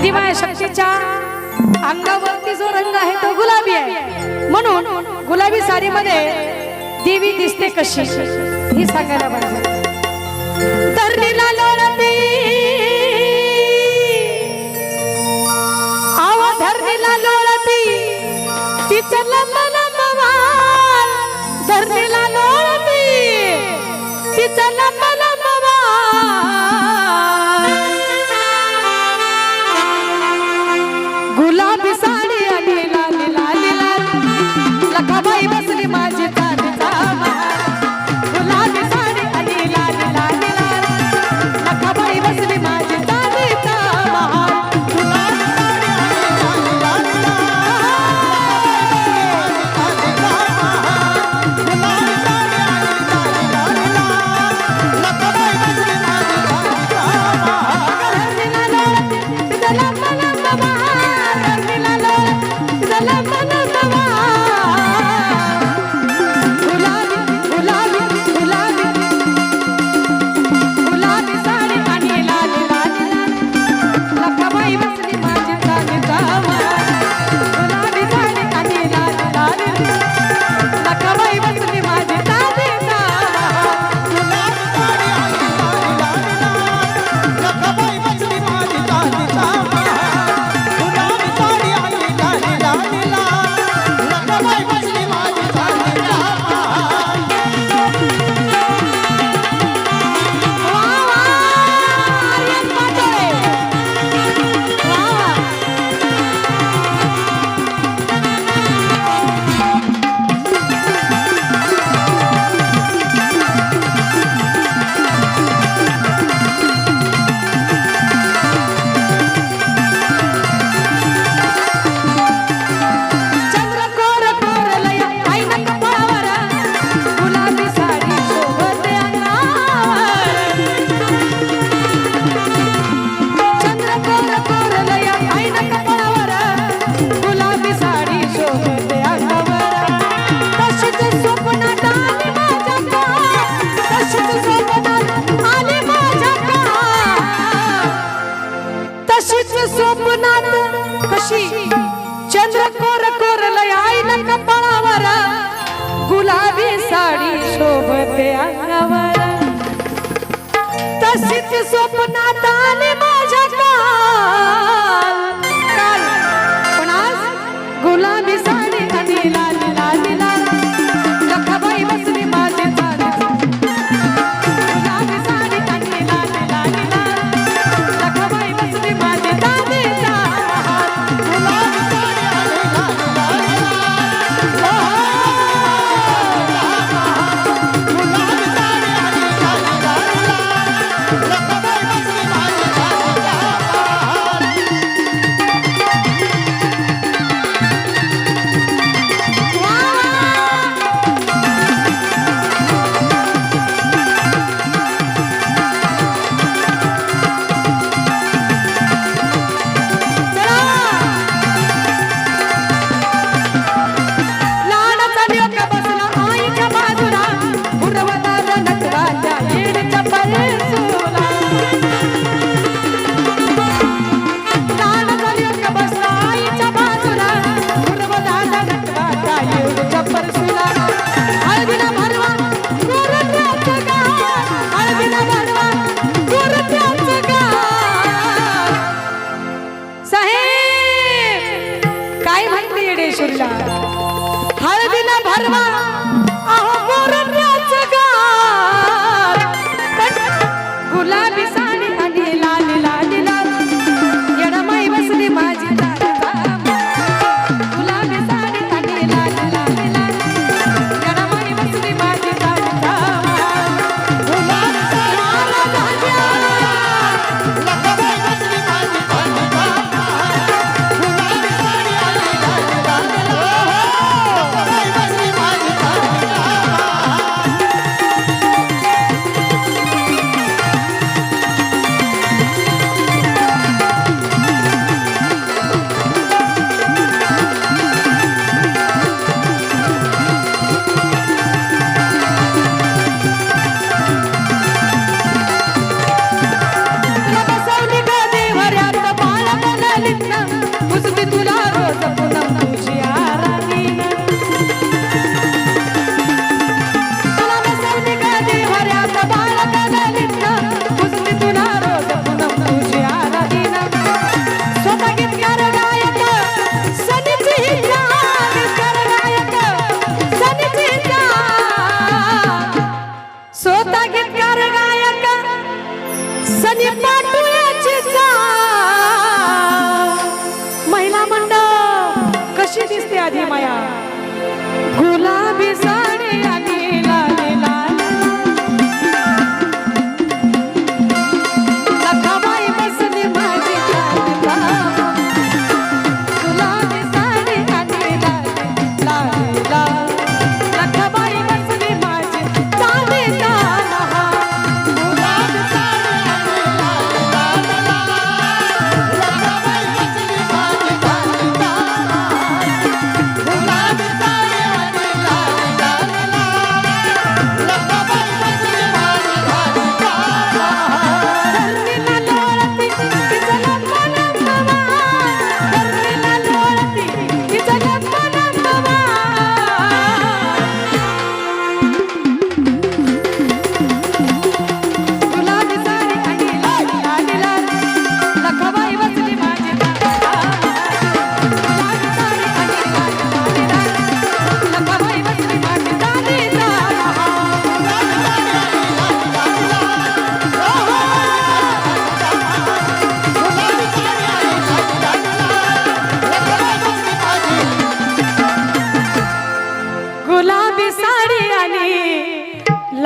शक्तीच्या अंगावरती जो रंग आहे तो गुलाबी आहे. म्हणून गुलाबी साडीमध्ये देवी दिसते कशी? ही सांगायला पाहिजे. चंद्र कोर कोरलय आईन कपाळावर. गुलाबी साडी शोभते अंगावर. तशीच स्वप्नात आले माझ्या का 阿弥陀佛。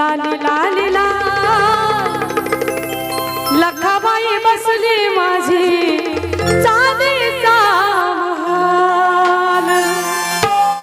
लीला लीला